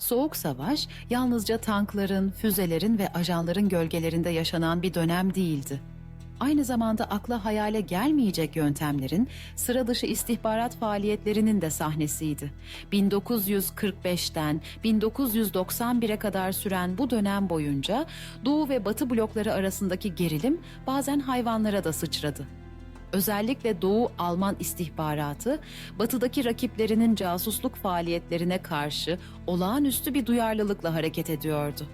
Soğuk savaş yalnızca tankların, füzelerin ve ajanların gölgelerinde yaşanan bir dönem değildi. Aynı zamanda akla hayale gelmeyecek yöntemlerin sıra dışı istihbarat faaliyetlerinin de sahnesiydi. 1945'ten 1991'e kadar süren bu dönem boyunca Doğu ve Batı blokları arasındaki gerilim bazen hayvanlara da sıçradı. Özellikle Doğu Alman istihbaratı, batıdaki rakiplerinin casusluk faaliyetlerine karşı olağanüstü bir duyarlılıkla hareket ediyordu.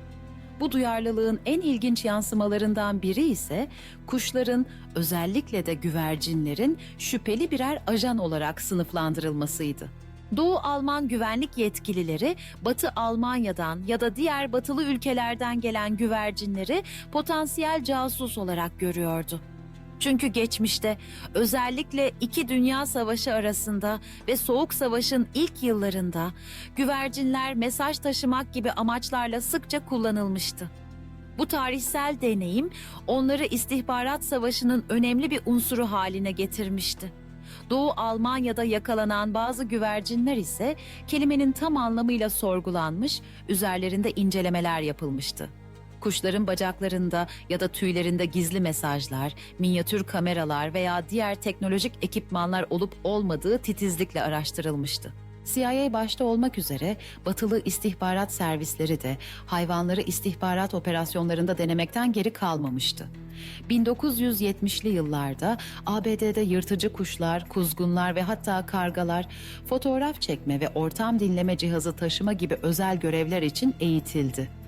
Bu duyarlılığın en ilginç yansımalarından biri ise kuşların, özellikle de güvercinlerin şüpheli birer ajan olarak sınıflandırılmasıydı. Doğu Alman güvenlik yetkilileri Batı Almanya'dan ya da diğer batılı ülkelerden gelen güvercinleri potansiyel casus olarak görüyordu. Çünkü geçmişte özellikle iki dünya savaşı arasında ve soğuk savaşın ilk yıllarında güvercinler mesaj taşımak gibi amaçlarla sıkça kullanılmıştı. Bu tarihsel deneyim onları istihbarat savaşının önemli bir unsuru haline getirmişti. Doğu Almanya'da yakalanan bazı güvercinler ise kelimenin tam anlamıyla sorgulanmış, üzerlerinde incelemeler yapılmıştı. Kuşların bacaklarında ya da tüylerinde gizli mesajlar, minyatür kameralar veya diğer teknolojik ekipmanlar olup olmadığı titizlikle araştırılmıştı. CIA başta olmak üzere batılı istihbarat servisleri de hayvanları istihbarat operasyonlarında denemekten geri kalmamıştı. 1970'li yıllarda ABD'de yırtıcı kuşlar, kuzgunlar ve hatta kargalar fotoğraf çekme ve ortam dinleme cihazı taşıma gibi özel görevler için eğitildi.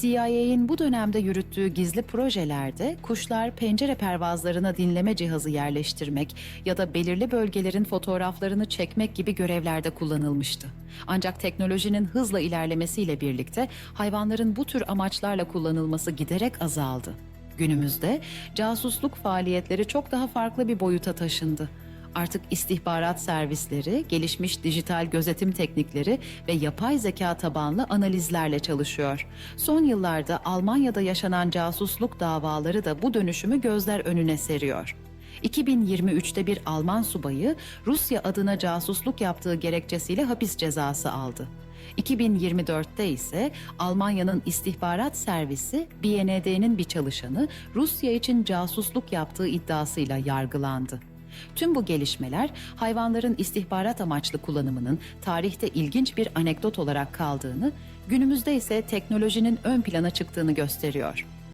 CIA'in bu dönemde yürüttüğü gizli projelerde kuşlar pencere pervazlarına dinleme cihazı yerleştirmek ya da belirli bölgelerin fotoğraflarını çekmek gibi görevlerde kullanılmıştı. Ancak teknolojinin hızla ilerlemesiyle birlikte hayvanların bu tür amaçlarla kullanılması giderek azaldı. Günümüzde casusluk faaliyetleri çok daha farklı bir boyuta taşındı. Artık istihbarat servisleri, gelişmiş dijital gözetim teknikleri ve yapay zeka tabanlı analizlerle çalışıyor. Son yıllarda Almanya'da yaşanan casusluk davaları da bu dönüşümü gözler önüne seriyor. 2023'te bir Alman subayı Rusya adına casusluk yaptığı gerekçesiyle hapis cezası aldı. 2024'te ise Almanya'nın istihbarat servisi BND'nin bir çalışanı Rusya için casusluk yaptığı iddiasıyla yargılandı. Tüm bu gelişmeler hayvanların istihbarat amaçlı kullanımının tarihte ilginç bir anekdot olarak kaldığını, günümüzde ise teknolojinin ön plana çıktığını gösteriyor.